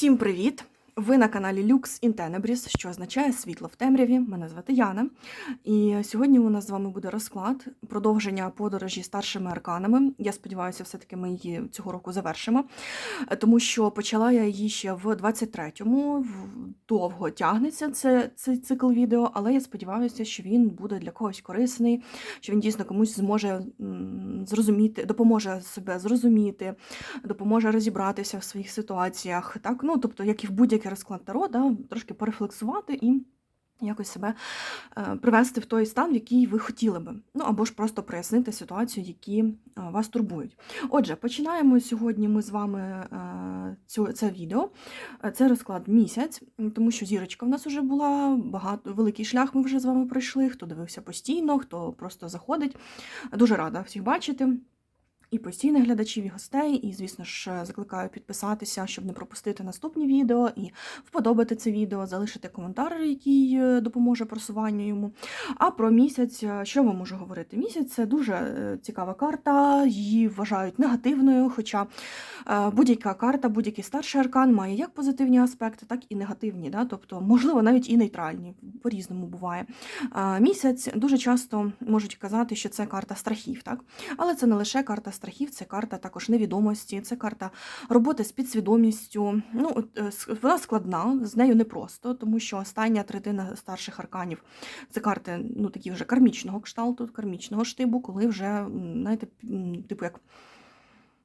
Всім привіт! Ви на каналі Lux in Tenebris, що означає світло в темряві. Мене звати Яна. І сьогодні у нас з вами буде розклад продовження подорожі старшими арканами. Я сподіваюся, все-таки ми її цього року завершимо, тому що почала я її ще в 23-му. Довго тягнеться це, цей цикл відео, але я сподіваюся, що він буде для когось корисний, що він дійсно комусь зможе зрозуміти, допоможе себе зрозуміти, допоможе розібратися в своїх ситуаціях. Так? Ну, тобто, як і в будь-який розклад Таро, да, трошки порефлексувати і якось себе е, привести в той стан, в який ви хотіли би. Ну або ж просто прояснити ситуацію, які е, вас турбують. Отже, починаємо сьогодні ми з вами е, цю, це відео. Це розклад місяць, тому що зірочка в нас вже була, багато великий шлях ми вже з вами пройшли. Хто дивився постійно, хто просто заходить. Дуже рада всіх бачити. І постійних глядачів, і гостей, і, звісно ж, закликаю підписатися, щоб не пропустити наступні відео, і вподобати це відео, залишити коментар, який е, допоможе просуванню йому. А про місяць, е, що ми можу говорити? Місяць це дуже е, цікава карта, її вважають негативною, хоча будь-яка карта, будь-який старший аркан має як позитивні аспекти, так і негативні. Да? Тобто, можливо, навіть і нейтральні, по-різному буває. Місяць дуже часто можуть казати, що це карта страхів, так? Але це не лише карта страхів, це карта також невідомості, це карта роботи з підсвідомістю. Ну, е, вона складна, з нею непросто, тому що остання третина старших арканів це карти ну, такі вже кармічного кшталту, кармічного штибу, коли вже, знаєте, типу як.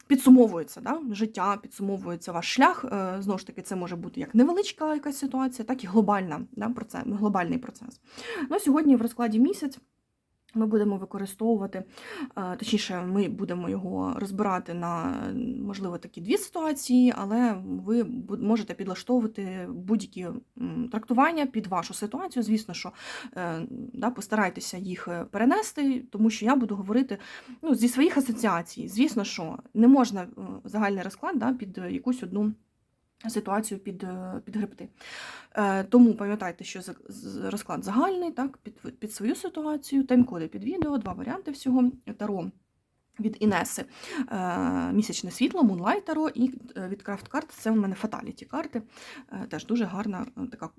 Підсумовується да? життя, підсумовується ваш шлях. Е, Знову ж таки, це може бути як невеличка якась ситуація, так і глобальна да, процес, глобальний процес. Ну, сьогодні в розкладі місяць ми будемо використовувати, е, точніше, ми будемо його розбирати на можливо такі дві ситуації, але ви можете підлаштовувати будь-які трактування під вашу ситуацію. Звісно, що е, да, постарайтеся їх е, перенести, тому що я буду говорити ну, зі своїх асоціацій. Звісно, що не можна загальний розклад да, під якусь одну. Ситуацію під, е, підгребти. Е, тому пам'ятайте, що розклад загальний, так, під, під свою ситуацію, тайм-коди під відео, два варіанти всього. Таро від Інеси е, місячне світло, Moonlight Таро і від Крафт карт це у мене фаталіті карти. Теж дуже гарна, така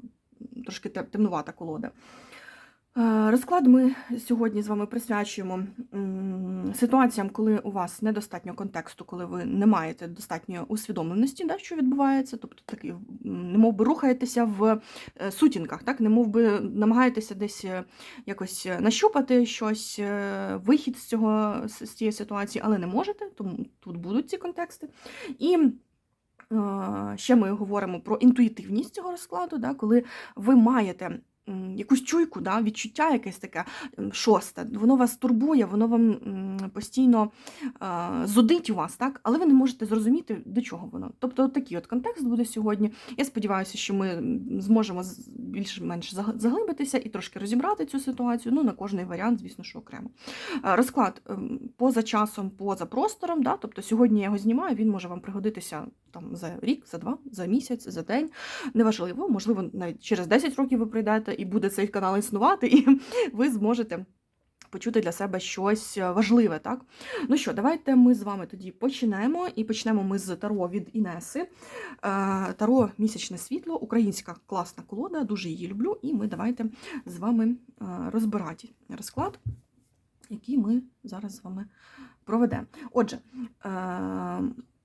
трошки темнувата колода. Е, Розклад ми сьогодні з вами присвячуємо ситуаціям, коли у вас недостатньо контексту, коли ви не маєте достатньої усвідомленості, да, що відбувається, тобто такий, немов би рухаєтеся в е, сутінках, так, немов би намагаєтеся десь е, якось нащупати щось, вихід з цього з цієї ситуації, але не можете, тому тут будуть ці контексти. І ще ми говоримо про інтуїтивність цього розкладу, да, коли ви маєте якусь чуйку, да, відчуття якесь таке шосте, воно вас турбує, воно вам постійно е, зудить у вас, так? але ви не можете зрозуміти, до чого воно. Тобто такий от контекст буде сьогодні. Я сподіваюся, що ми зможемо більш-менш заглибитися і трошки розібрати цю ситуацію. Ну, на кожний варіант, звісно, що окремо. Е, Розклад ем, поза часом, поза простором. Да? Тобто сьогодні я його знімаю, він може вам пригодитися там, за рік, за два, за місяць, за день. Неважливо, можливо, навіть через 10 років ви прийдете і буде цей канал існувати, і ви зможете. Почути для себе щось е, важливе, так? Ну що, давайте ми з вами тоді почнемо. І почнемо ми з Таро від Інеси. Е, Таро місячне світло, українська класна колода, дуже її люблю. І ми давайте з вами е, розбирати розклад, який ми зараз з вами проведемо. Отже,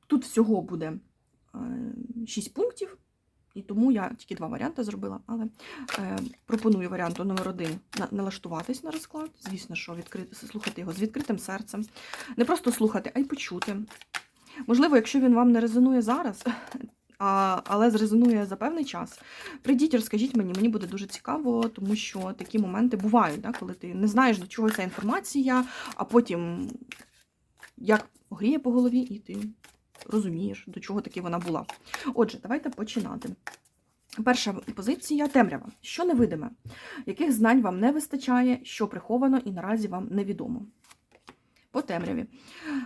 тут всього буде 6 пунктів, і тому я тільки два варіанти зробила, але е, пропоную варіанту номер один налаштуватись на розклад. Звісно, що відкрити, слухати його з відкритим серцем. Не просто слухати, а й почути. Можливо, якщо він вам не резонує зараз, а, але зрезонує за певний час, прийдіть, розкажіть мені, мені буде дуже цікаво, тому що такі моменти бувають, да, коли ти не знаєш, до чого ця інформація, а потім як гріє по голові, і ти розумієш, до чого таки вона була. Отже, давайте починати. Перша позиція темрява. Що невидиме? Яких знань вам не вистачає, що приховано і наразі вам невідомо? По темряві.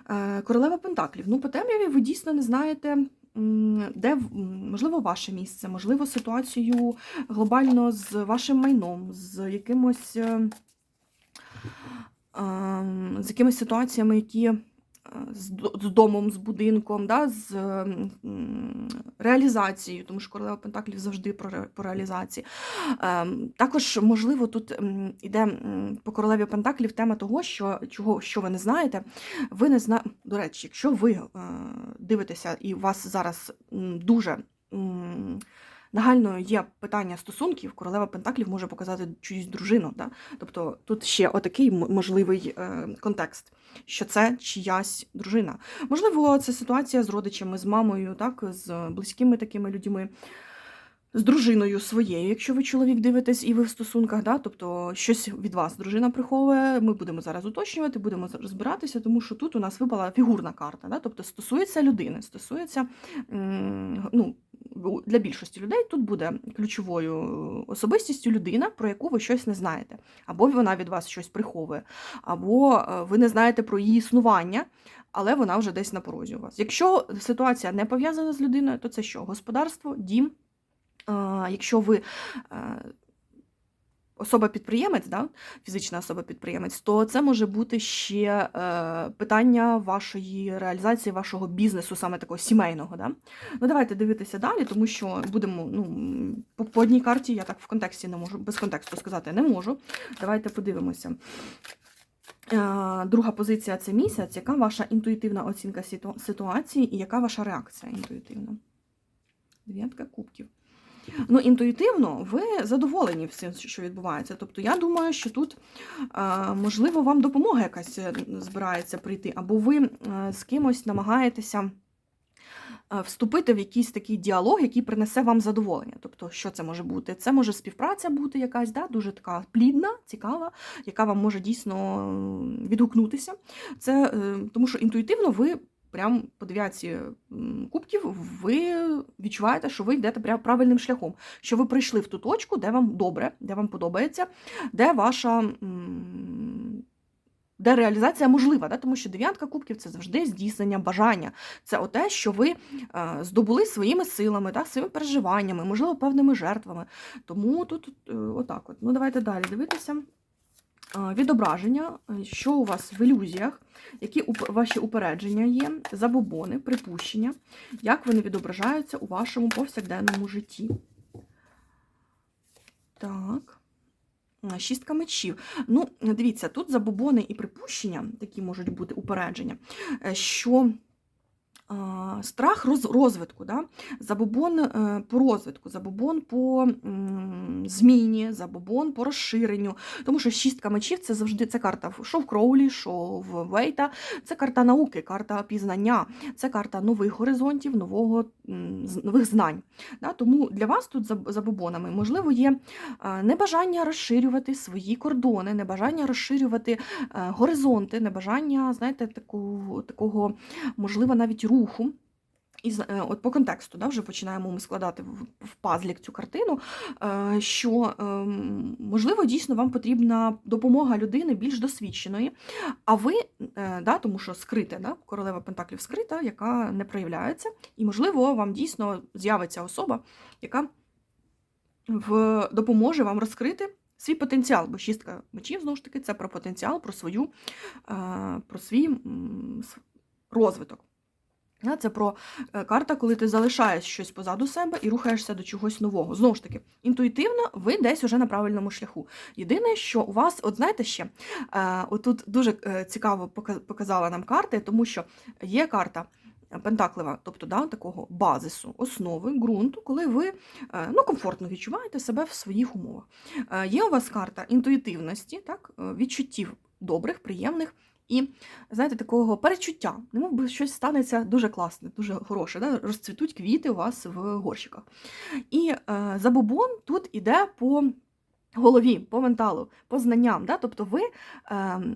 Е, Королева Пентаклів. Ну, по темряві ви дійсно не знаєте, де, можливо, ваше місце, можливо, ситуацію глобально з вашим майном, з якимось, е, ем, з якимись ситуаціями, які з, домом, з будинком, да, з реалізацією, тому що королева Пентаклів завжди про, реалізації. Ем, Також, можливо, тут м, іде по королеві Пентаклів тема того, що чого що ви не знаєте. Ви не зна... До речі, якщо ви е, дивитеся і у вас зараз дуже нагальною є питання стосунків, королева Пентаклів може показати чиюсь дружину. Да? Тобто тут ще отакий можливий е, контекст, що це чиясь дружина. Можливо, це ситуація з родичами, з мамою, так, з близькими такими людьми. З дружиною своєю, якщо ви чоловік дивитесь і ви в стосунках, да, тобто щось від вас дружина приховує, ми будемо зараз уточнювати, будемо розбиратися, тому що тут у нас випала фігурна карта, да, тобто стосується людини, стосується ну, для більшості людей тут буде ключовою особистістю людина, про яку ви щось не знаєте, або вона від вас щось приховує, або е, ви не знаєте про її існування, але вона вже десь на порозі у вас. Якщо ситуація не пов'язана з людиною, то це що? Господарство, дім. Якщо ви е, особа-підприємець, да, фізична особа-підприємець, то це може бути ще е, питання вашої реалізації, вашого бізнесу, саме такого сімейного. Да? Ну, давайте дивитися далі, тому що будемо ну, по, по одній карті, я так в контексті не можу, без контексту сказати не можу. Давайте подивимося. Е, Друга позиція це місяць. Яка ваша інтуїтивна оцінка ситу- ситуації і яка ваша реакція інтуїтивна? Дев'ятка кубків. Ну, інтуїтивно ви задоволені всім, що відбувається. Тобто, я думаю, що тут, е, можливо, вам допомога якась е, збирається прийти, або ви е, з кимось намагаєтеся вступити в якийсь такий діалог, який принесе вам задоволення. Тобто, що це може бути? Це може співпраця бути якась, да, дуже така плідна, цікава, яка вам може дійсно відгукнутися. Це тому, що інтуїтивно ви. Прям по дев'ятці кубків ви відчуваєте, що ви йдете прям правильним шляхом, що ви прийшли в ту точку, де вам добре, де вам подобається, де ваша де реалізація можлива, да? тому що дев'ятка кубків це завжди здійснення бажання. Це оте, що ви е, здобули своїми силами, так, своїми переживаннями, можливо, певними жертвами. Тому тут е, отак от. Ну, давайте далі дивитися. Е, Відображення, е, що у вас в ілюзіях, які ваші упередження є, забобони, припущення, як вони відображаються у вашому повсякденному житті. Так. Е, Шістка мечів. Ну, дивіться, тут забобони і припущення, такі можуть бути упередження, що страх роз, розвитку, да? забобон е, по розвитку, забобон по зміні, забобон по розширенню. Тому що шістка мечів це завжди це карта що в Кроулі, що Вейта, це карта науки, карта пізнання, це карта нових горизонтів, нового, нових знань. Да? Тому для вас тут за забобонами, можливо, є небажання розширювати свої кордони, небажання розширювати е, горизонти, небажання, знаєте, такого, такого можливо, навіть руху. І е, от по контексту да, вже починаємо ми складати в, пазлік цю картину, е, що ем, можливо дійсно вам потрібна допомога людини більш досвідченої, а ви, е, да, тому що скрите, да, королева Пентаклів скрита, яка не проявляється, і можливо вам дійсно з'явиться особа, яка в, допоможе вам розкрити свій потенціал, бо шістка мечів, знову ж таки, це про потенціал, про свою, про свій розвиток. Да, Це про е, карта, коли ти залишаєш щось позаду себе і рухаєшся до чогось нового. Знову ж таки, інтуїтивно ви десь уже на правильному шляху. Єдине, що у вас, от знаєте ще, е, отут дуже е, цікаво показала нам карти, тому що є карта пентаклева, тобто да, такого базису, основи, ґрунту, коли ви е, ну, комфортно відчуваєте себе в своїх умовах. Е, Є у вас карта інтуїтивності, так, е, відчуттів добрих, приємних. І, знаєте, такого перечуття, немов би щось станеться дуже класне, дуже хороше, да? розцвітуть квіти у вас в горщиках. І е, забобон тут іде по голові, по менталу, по знанням. Да? Тобто ви е, е,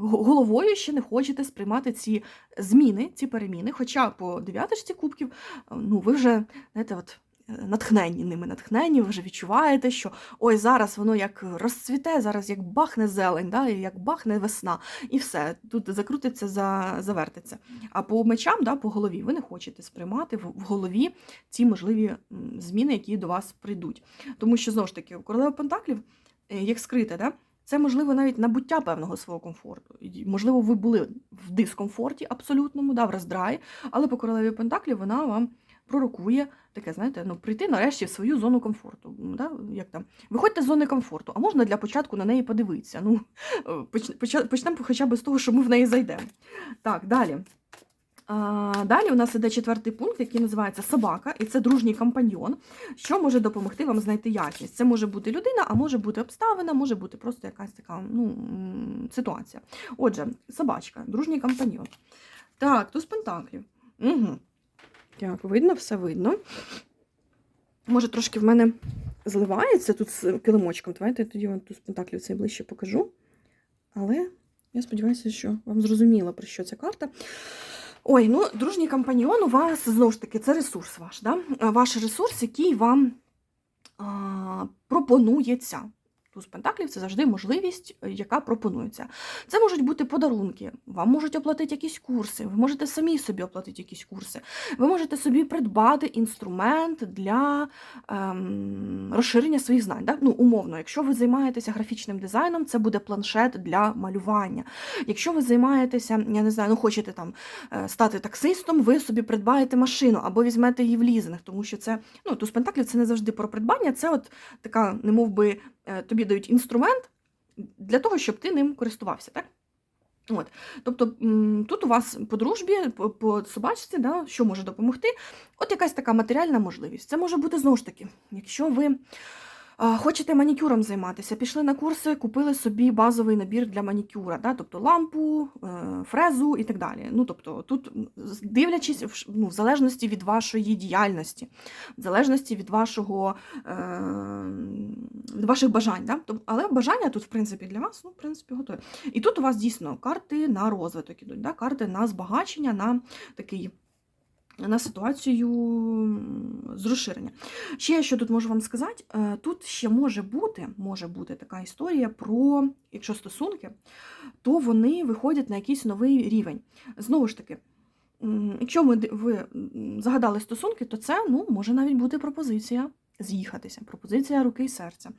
головою ще не хочете сприймати ці зміни, ці переміни. Хоча по дев'яточці кубків е, ну, ви вже знаєте, от, натхненні ними, натхненні, ви вже відчуваєте, що ой, зараз воно як розцвіте, зараз як бахне зелень, да? як бахне весна, і все, тут закрутиться, за, завертиться. А по мечам, да, по голові, ви не хочете сприймати в, голові ці можливі зміни, які до вас прийдуть. Тому що, знову ж таки, королева Пентаклів, е, як скрите, да? Це, можливо, навіть набуття певного свого комфорту. Можливо, ви були в дискомфорті абсолютному, да, в роздраї, але по королеві Пентаклі вона вам пророкує таке, знаєте, ну, прийти нарешті в свою зону комфорту. Да? Як там? Виходьте з зони комфорту, а можна для початку на неї подивитися. Ну, поч- почнемо хоча б з того, що ми в неї зайдемо. Так, далі. А, далі у нас іде четвертий пункт, який називається собака, і це дружній компаньйон, що може допомогти вам знайти ясність. Це може бути людина, а може бути обставина, може бути просто якась така ну, ситуація. Отже, собачка, дружній компаньйон. Так, туз пентаклів. Угу. Так, видно, все видно. Може, трошки в мене зливається тут з килимочком. Давайте я тоді вам туз пентаклів цей ближче покажу. Але я сподіваюся, що вам зрозуміло, про що ця карта. Ой, ну, дружній компаньйон у вас знову ж таки це ресурс ваш, да? Ваш ресурс, який вам а, пропонується. Туз Пентаклів це завжди можливість, е, яка пропонується. Це можуть бути подарунки, вам можуть оплатити якісь курси, ви можете самі собі оплатити якісь курси, ви можете собі придбати інструмент для ем, розширення своїх знань. Да? Ну, умовно, якщо ви займаєтеся графічним дизайном, це буде планшет для малювання. Якщо ви займаєтеся, я не знаю, ну хочете там е, стати таксистом, ви собі придбаєте машину або візьмете її в лізинг, тому що це ну, туз пентаклів це не завжди про придбання, це от така, не мов би, е, тобі дають інструмент для того, щоб ти ним користувався, так? От. Тобто тут у вас по дружбі, по, собачці, да, що може допомогти? От якась така матеріальна можливість. Це може бути знову ж таки, якщо ви хочете манікюром займатися, пішли на курси, купили собі базовий набір для манікюра, да, тобто лампу, е, фрезу і так далі. Ну, тобто, тут дивлячись ну, в залежності від вашої діяльності, в залежності від вашого е, від ваших бажань. Да? Але бажання тут, в принципі, для вас, ну, в принципі, готові. І тут у вас дійсно карти на розвиток ідуть, да? карти на збагачення, на такий. На ситуацію з розширення. Ще що тут можу вам сказати, е, тут ще може бути, може бути така історія про, якщо стосунки, то вони виходять на якийсь новий рівень. Знову ж таки, якщо ми, ви загадали стосунки, то це ну, може навіть бути пропозиція з'їхатися, пропозиція руки і серця.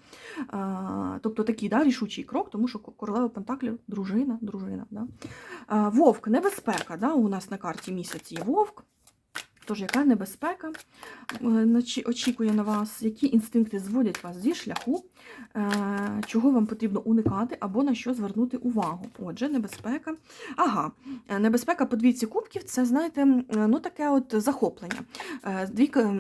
А, тобто такий да, рішучий крок, тому що королева Пентаклів дружина, дружина. Да? А, вовк, небезпека. Да? У нас на карті місяці є вовк. Тож, яка небезпека е, очікує на вас, які інстинкти зводять вас зі шляху, е, чого вам потрібно уникати або на що звернути увагу. Отже, небезпека. Ага, е, небезпека по двійці кубків це, знаєте, ну таке от захоплення. Двійка,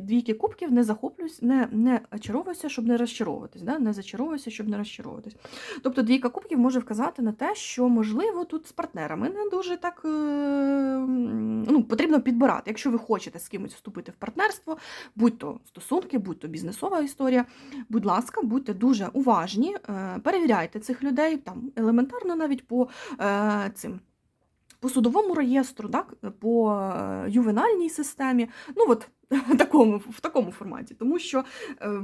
двійки кубків не захоплююсь, не, не очаровуюся, щоб не розчаровуватись. Да? Не зачаровуюся, щоб не розчаровуватись. Тобто двійка кубків може вказати на те, що, можливо, тут з партнерами не дуже так ну, потрібно підбирати. Якщо ви хочете з кимось вступити в партнерство, будь то стосунки, будь то бізнесова історія, будь ласка, будьте дуже уважні, е, перевіряйте цих людей, там елементарно навіть по е, цим. По судовому реєстру, так, по е, ювенальній системі, ну от такому, в такому форматі. Тому що е,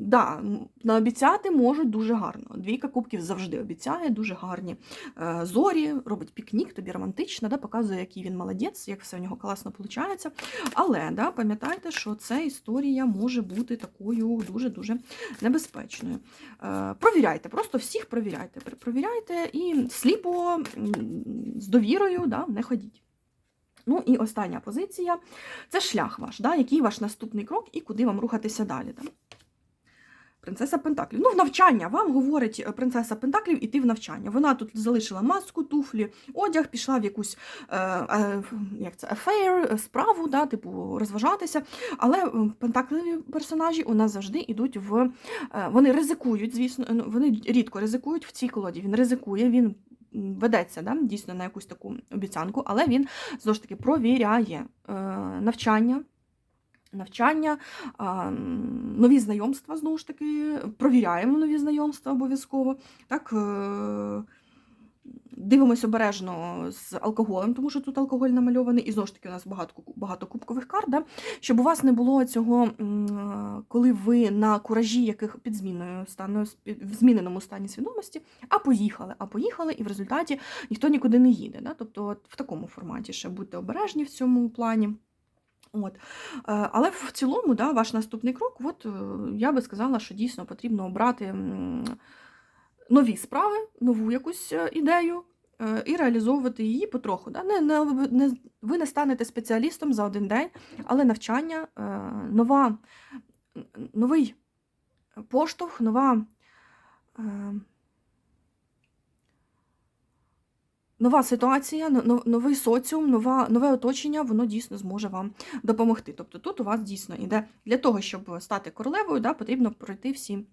да, наобіцяти можуть дуже гарно. Двійка кубків завжди обіцяє, дуже гарні е, зорі, робить пікнік, тобі романтично, да, показує, який він молодець, як все в нього класно виходить. Але да, пам'ятайте, що ця історія може бути такою дуже-дуже небезпечною. Е, Провіряйте, просто всіх провіряйте. Провіряйте і сліпо з довірою да, не ходіть. Ну і остання позиція це шлях ваш, да, який ваш наступний крок і куди вам рухатися далі. Да? Принцеса Пентаклів. Ну, в навчання вам говорить е, принцеса Пентаклів іти в навчання. Вона тут залишила маску, туфлі, одяг, пішла в якусь е, е, як це, е, справу, да, типу розважатися. Але пентакливі персонажі у нас завжди йдуть в. е, Вони ризикують, звісно, ну, вони рідко ризикують в цій колоді. Він ризикує, він ведеться да, дійсно на якусь таку обіцянку, але він знову ж таки провіряє е, навчання. Навчання, нові знайомства, знову ж таки, провіряємо нові знайомства обов'язково. Так, е, дивимось обережно з алкоголем, тому що тут алкоголь намальований, і знову ж таки у нас багато, багато кубкових карт, да? щоб у вас не було цього, коли ви на куражі, яких під зміною стану, в зміненому стані свідомості, а поїхали, а поїхали, і в результаті ніхто нікуди не їде. Да? Тобто от в такому форматі ще будьте обережні в цьому плані. От. Е, Але в цілому, да, ваш наступний крок, от, е, я би сказала, що дійсно потрібно обрати нові справи, нову якусь е, ідею е, і реалізовувати її потроху. Да? Не, не, не, ви не станете спеціалістом за один день, але навчання, е, нова, новий поштовх, нова. Нова ситуація, но- но- новий соціум, нова, нове оточення, воно дійсно зможе вам допомогти. Тобто тут у вас дійсно іде для того, щоб стати королевою, да, потрібно пройти всі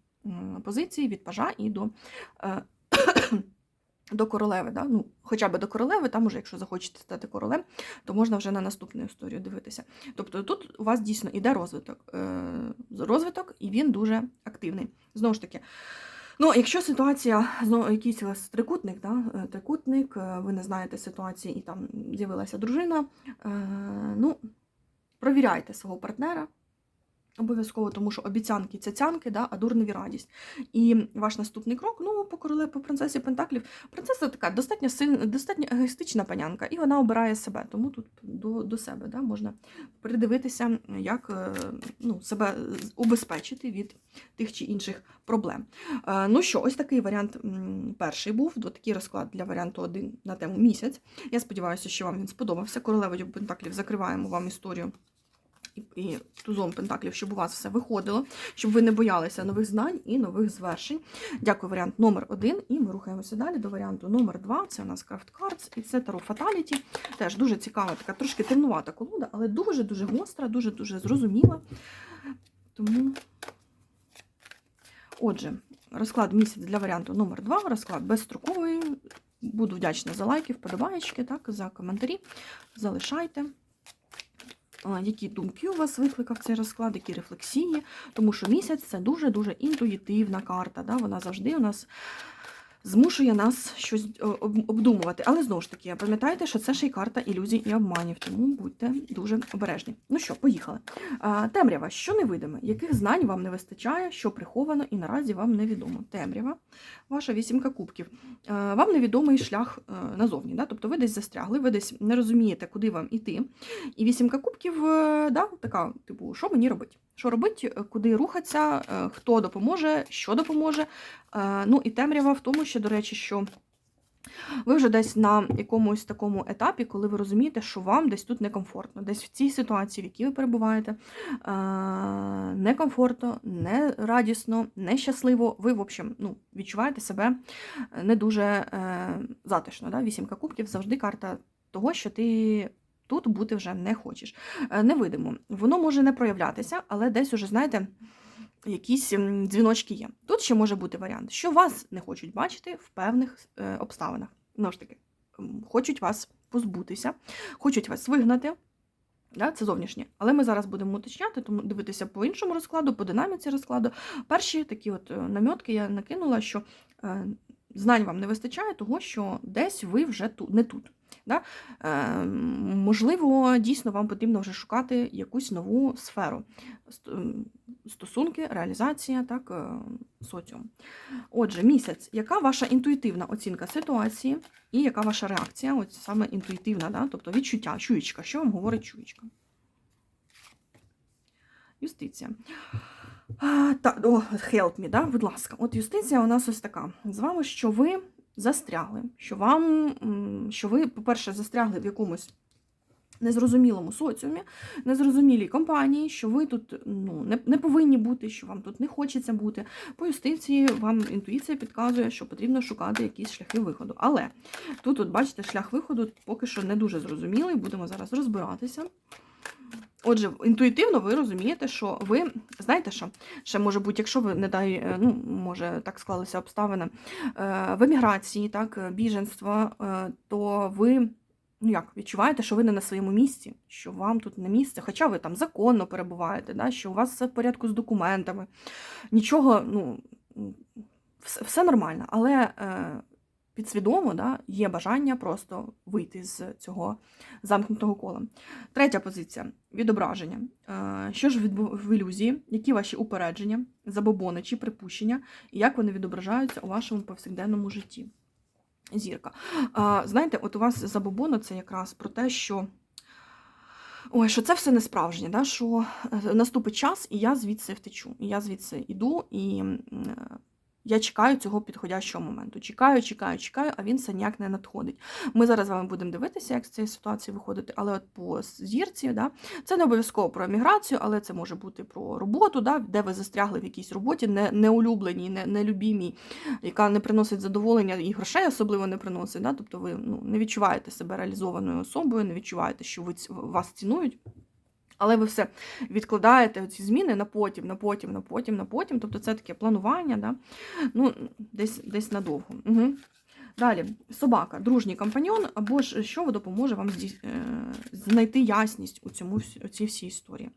позиції від пажа і до, е, до королеви. Да? Ну, хоча б до королеви, там уже, якщо захочете стати королем, то можна вже на наступну історію дивитися. Тобто тут у вас дійсно іде розвиток, е, розвиток, і він дуже активний. Знову ж таки. Ну, якщо ситуація знову якийсь у вас трикутник, да, е, трикутник, ви не знаєте ситуації і там з'явилася дружина, ну, провіряйте свого партнера. Обов'язково, тому що обіцянки цяцянки, да, а дурневі радість. І ваш наступний крок, ну, по короле, по принцесі Пентаклів. Принцеса така достатньо сильна, достатньо егоїстична панянка, і вона обирає себе. Тому тут до, до себе да, можна придивитися, як е, ну, себе убезпечити від тих чи інших проблем. Е, Ну що, ось такий варіант перший був. Такий розклад для варіанту 1 на тему місяць. Я сподіваюся, що вам він сподобався. Королевою Пентаклів закриваємо вам історію. І, тузом Пентаклів, щоб у вас все виходило, щоб ви не боялися нових знань і нових звершень. Дякую, варіант номер один. І ми рухаємося далі до варіанту номер два. Це у нас Craft Cards і це Таро Fatality. Теж дуже цікава, така трошки темнувата колода, але дуже-дуже гостра, дуже-дуже зрозуміла. Тому, отже, розклад місяць для варіанту номер 2 розклад безстроковий. Буду вдячна за лайки, вподобаєчки, так, за коментарі. Залишайте. Які думки у вас викликав цей розклад, які рефлексії, тому що місяць це дуже-дуже інтуїтивна карта. Да? Вона завжди у нас змушує нас щось е, обдумувати. Але знову ж таки, пам'ятайте, що це ще й карта ілюзій і обманів, тому будьте дуже обережні. Ну що, поїхали. Темрява, що невидиме? Яких знань вам не вистачає, що приховано і наразі вам невідомо? Темрява, ваша вісімка кубків. Вам невідомий шлях е, назовні. Да? Тобто ви десь застрягли, ви десь не розумієте, куди вам іти. І вісімка кубків, е, да, така, типу, що мені робити? Що робити, е, куди рухатися, хто допоможе, що допоможе. Ну і темрява в тому, що, до речі, що ви вже десь на якомусь такому етапі, коли ви розумієте, що вам десь тут некомфортно, десь в цій ситуації, в якій ви перебуваєте, е, некомфортно, не радісно, нещасливо. Ви, в общем, ну, відчуваєте себе не дуже е, затишно. Да? Вісімка кубків завжди карта того, що ти. Тут бути вже не хочеш. Е, Невидимо. Воно може не проявлятися, але десь уже, знаєте, якісь дзвіночки є. Тут ще може бути варіант, що вас не хочуть бачити в певних е, обставинах. Знову ж таки, хочуть вас позбутися, хочуть вас вигнати. Да, це зовнішнє. Але ми зараз будемо уточняти, тому дивитися по іншому розкладу, по динаміці розкладу. Перші такі от е, намітки я накинула, що е, знань вам не вистачає, того що десь ви вже тут, не тут. Да? Е, можливо, дійсно вам потрібно вже шукати якусь нову сферу. Стосунки, реалізація, так, е, соціум. Отже, місяць. Яка ваша інтуїтивна оцінка ситуації і яка ваша реакція? От саме інтуїтивна, да? тобто відчуття, чуєчка. Що вам говорить чуєчка? Юстиція. Та, о, help me, да? будь ласка. От юстиція у нас ось така. З вами, що ви застрягли, що вам, що ви, по-перше, застрягли в якомусь незрозумілому соціумі, незрозумілій компанії, що ви тут ну, не, не повинні бути, що вам тут не хочеться бути. По юстиції вам інтуїція підказує, що потрібно шукати якісь шляхи виходу. Але тут, от, бачите, шлях виходу поки що не дуже зрозумілий, будемо зараз розбиратися. Отже, інтуїтивно ви розумієте, що ви знаєте, що? Ще може бути, якщо ви не дай, е, ну може так склалися обставини е, в еміграції, так, е, біженства, то ви ну як відчуваєте, що ви не на своєму місці, що вам тут не місце, хоча ви там законно перебуваєте, да, що у вас все в порядку з документами, нічого, ну все, нормально, але підсвідомо да, є бажання просто вийти з цього замкнутого кола. Третя позиція відображення. Е, Що ж в ілюзії, які ваші упередження, забобони чи припущення, і як вони відображаються у вашому повсякденному житті? Зірка. Знаєте, от у вас забобони це якраз про те, що. Ой, що це все не справжнє, да? що е, наступить час, і я звідси втечу. І я звідси йду, і е, Я чекаю цього підходящого моменту. Чекаю, чекаю, чекаю, а він все ніяк не надходить. Ми зараз з вами будемо дивитися, як з цієї ситуації виходити, але от по зірці, да, це не обов'язково про еміграцію, але це може бути про роботу, да, де ви застрягли в якійсь роботі, не, неулюбленій, не, нелюбімій, яка не приносить задоволення і грошей особливо не приносить. Да, тобто ви ну, не відчуваєте себе реалізованою особою, не відчуваєте, що ви, вас цінують. Але ви все відкладаєте ці зміни на потім, на потім, на потім, на потім. Тобто це таке планування, да? ну, десь, десь надовго. Угу. Далі, собака, дружній компаньон, або ж що допоможе вам е, знайти ясність у, цьому, у цій всій історії.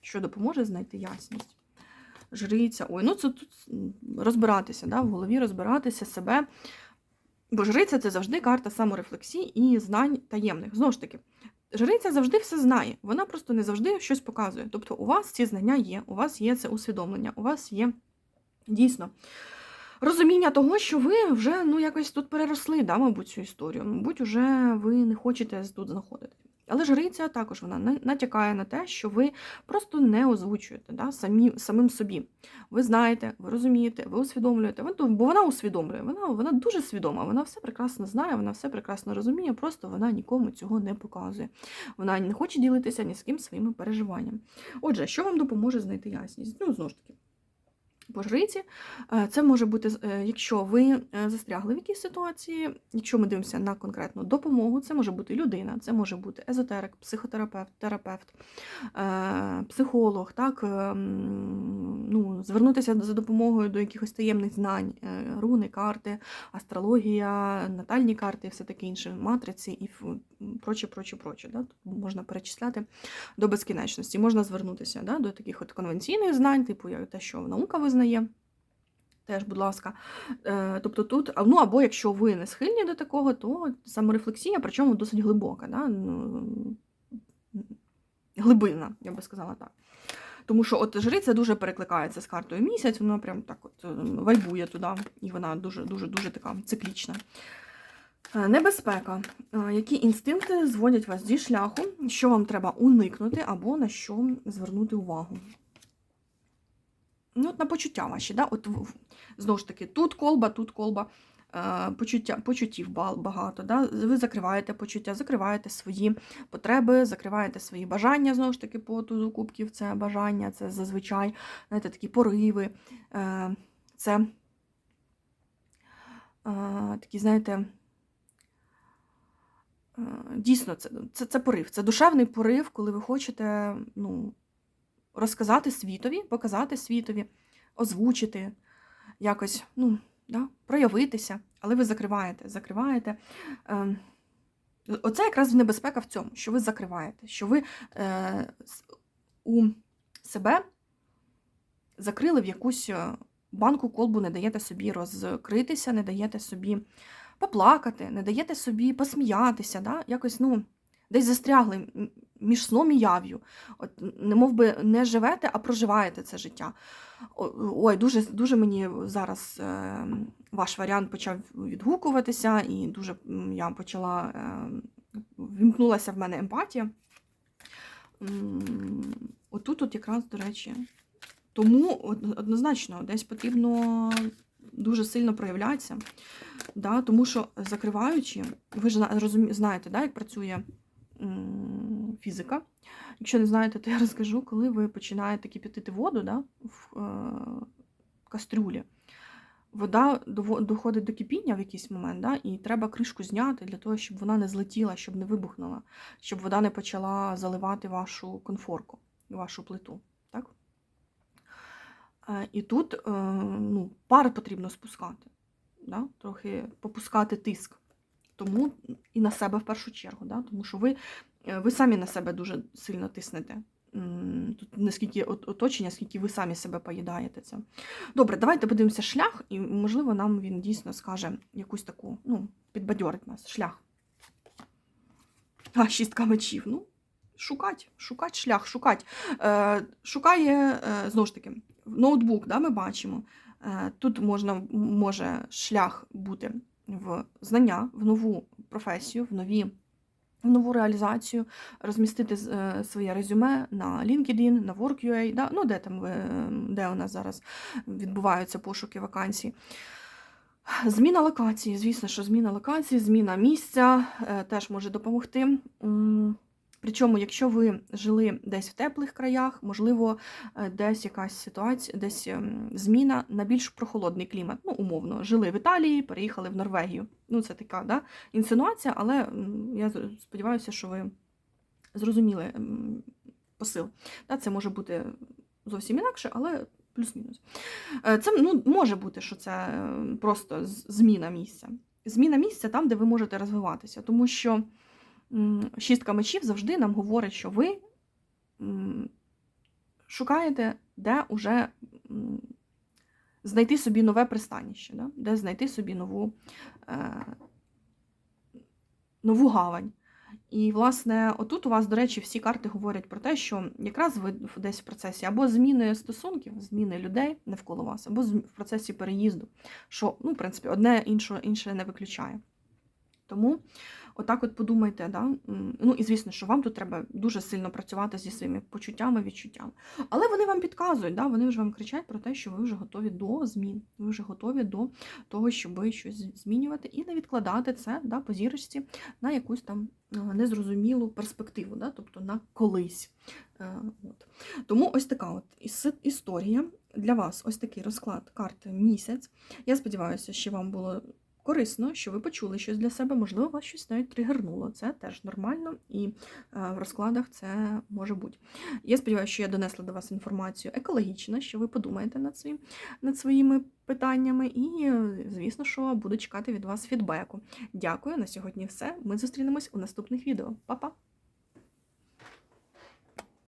Що допоможе знайти ясність? Жриця. Ой, ну це тут розбиратися, да? в голові розбиратися себе. Бо жриця це завжди карта саморефлексії і знань таємних. Знову ж таки, Жриця завжди все знає, вона просто не завжди щось показує. Тобто у вас ці знання є, у вас є це усвідомлення, у вас є дійсно розуміння того, що ви вже ну, якось тут переросли, да, мабуть, цю історію. Мабуть, вже ви не хочете тут знаходитися. Але жриця також вона на- натякає на те, що ви просто не озвучуєте да, самі, самим собі. Ви знаєте, ви розумієте, ви усвідомлюєте, бо вона усвідомлює, вона, вона дуже свідома, вона все прекрасно знає, вона все прекрасно розуміє, просто вона нікому цього не показує. Вона не хоче ділитися ні з ким своїми переживаннями. Отже, що вам допоможе знайти ясність? Ну, знову ж таки. По е, це може бути, е, якщо ви е, застрягли в якійсь ситуації, якщо ми дивимося на конкретну допомогу, це може бути людина, це може бути езотерик, психотерапевт, терапевт, психолог, так, ну, звернутися за допомогою до якихось таємних знань, руни, карти, астрологія, натальні карти все таке інше, матриці і проче, проче, проче. Да? Можна перечисляти до безкінечності. Можна звернутися да, до таких от конвенційних знань, типу те, що наука визнає. Теж, будь ласка. Е, Тобто тут, ну або якщо ви не схильні до такого, то саморефлексія, причому досить глибока, да? ну, глибинна, я би сказала так. Тому що от жриця дуже перекликається з картою місяць, вона прям так от е, вайбує туди, і вона дуже дуже дуже така циклічна. Е, Небезпека. Які інстинкти зводять вас зі шляху, що вам треба уникнути, або на що звернути увагу? Ну, от на почуття ваші, да? От знову ж таки, тут колба, тут колба. е, Почуття, почуттів багато. Да? Ви закриваєте почуття, закриваєте свої потреби, закриваєте свої бажання, знову ж таки, по тузу кубків. Це бажання, це зазвичай знаєте, такі пориви. е, Це е, такі, знаєте, дійсно, це, це, це порив. Це душевний порив, коли ви хочете ну, розказати світові, показати світові, озвучити, якось ну, да, проявитися, але ви закриваєте, закриваєте. Е, Оце якраз небезпека в цьому, що ви закриваєте, що ви е, у себе закрили в якусь е, банку колбу, не даєте собі розкритися, не даєте собі поплакати, не даєте собі посміятися, да? якось ну, десь застрягли між сном і яв'ю. От, не мов би не живете, а проживаєте це життя. Ой, дуже, дуже мені зараз е, ваш варіант почав відгукуватися, і дуже я почала е, вімкнулася в мене емпатія. Отут, от якраз, до речі, тому однозначно десь потрібно дуже сильно проявлятися. Да, тому що закриваючи, ви ж знаєте, да, як працює фізика. Якщо не знаєте, то я розкажу, коли ви починаєте кип'ятити воду да, в е, кастрюлі. Вода доходить до кипіння в якийсь момент, да, і треба кришку зняти для того, щоб вона не злетіла, щоб не вибухнула, щоб вода не почала заливати вашу конфорку, вашу плиту. Так? Е, І тут е, ну, пар потрібно спускати, да? трохи попускати тиск. Тому і на себе в першу чергу, да? тому що ви, е, ви самі на себе дуже сильно тиснете. Тут не скільки оточення, скільки ви самі себе поїдаєте це. Добре, давайте подивимося шлях, і, можливо, нам він дійсно скаже якусь таку, ну, підбадьорить нас. Шлях. А, шістка мечів. Ну, шукать, шукать шлях, шукать. Е, шукає, е, знову ж таки, ноутбук, да, ми бачимо. Е, тут можна, може шлях бути в знання, в нову професію, в нові в нову реалізацію, розмістити е, своє резюме на LinkedIn, на Work.ua, да? ну де там е, де у нас зараз відбуваються пошуки вакансій. Зміна локації, звісно, що зміна локації, зміна місця е, теж може допомогти. Причому, якщо ви жили десь в теплих краях, можливо, е, десь якась ситуація, десь ем, зміна на більш прохолодний клімат. Ну, умовно, жили в Італії, переїхали в Норвегію. Ну, це така да, інсинуація, але я сподіваюся, що ви зрозуміли посил. Да, це може бути зовсім інакше, але плюс-мінус. Е, Це ну, може бути, що це е, просто зміна місця. Зміна місця там, де ви можете розвиватися, тому що шістка мечів завжди нам говорить, що ви шукаєте, де уже знайти собі нове пристаніще, да? де знайти собі нову, е, нову гавань. І, власне, отут у вас, до речі, всі карти говорять про те, що якраз ви десь в процесі або зміни стосунків, зміни людей навколо вас, або в процесі переїзду, що, ну, в принципі, одне інше, інше не виключає. Тому отак от подумайте, да? ну і звісно, що вам тут треба дуже сильно працювати зі своїми почуттями, відчуттями. Але вони вам підказують, да? вони вже вам кричать про те, що ви вже готові до змін, ви вже готові до того, щоб щось змінювати і не відкладати це да, по зірочці на якусь там е, незрозумілу перспективу, да? тобто на колись. Е, От. Тому ось така от історія для вас, ось такий розклад карти місяць. Я сподіваюся, що вам було корисно, що ви почули щось для себе, можливо, вас щось навіть тригернуло. Це теж нормально, і е, в розкладах це може бути. Я сподіваюся, що я донесла до вас інформацію екологічно, що ви подумаєте над, своїм, над своїми питаннями, і, е, звісно, що буду чекати від вас фідбеку. Дякую на сьогодні все. Ми зустрінемось у наступних відео. Па-па!